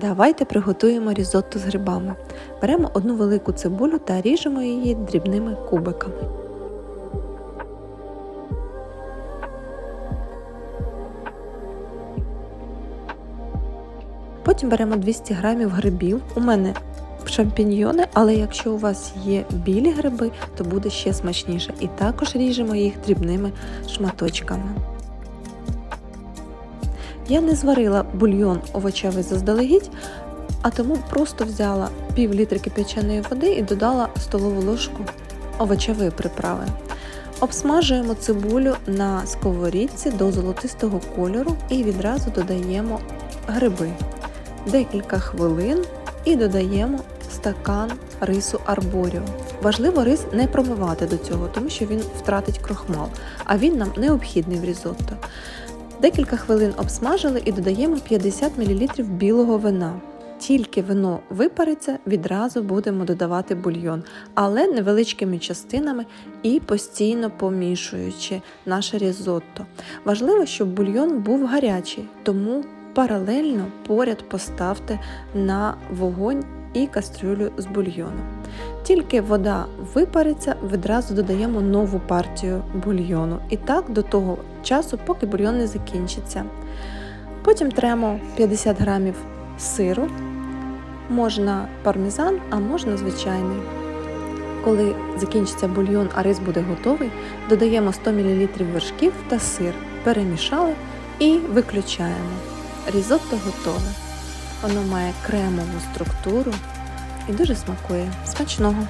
Давайте приготуємо різотто з грибами. Беремо одну велику цибулю та ріжемо її дрібними кубиками. Потім беремо 200 г грибів. У мене шампіньйони, але якщо у вас є білі гриби, то буде ще смачніше. І також ріжемо їх дрібними шматочками. Я не зварила бульйон овочевий заздалегідь, а тому просто взяла пів літри кип'яченої води і додала столову ложку овочевої приправи. Обсмажуємо цибулю на сковорідці до золотистого кольору і відразу додаємо гриби. Декілька хвилин і додаємо стакан рису арборіо. Важливо рис не промивати до цього, тому що він втратить крохмал, а він нам необхідний в різотто. Декілька хвилин обсмажили і додаємо 50 мл білого вина. Тільки вино випариться, відразу будемо додавати бульйон, але невеличкими частинами і постійно помішуючи наше різотто. Важливо, щоб бульйон був гарячий, тому паралельно поряд поставте на вогонь і кастрюлю з бульйоном. Тільки вода випариться, відразу додаємо нову партію бульйону. І так до того часу, поки бульйон не закінчиться. Потім тремо 50 грамів сиру, можна пармезан, а можна звичайний. Коли закінчиться бульйон, а рис буде готовий, додаємо 100 мл вершків та сир, перемішали і виключаємо. Різотто готове. Воно має кремову структуру і дуже смакує. Смачного!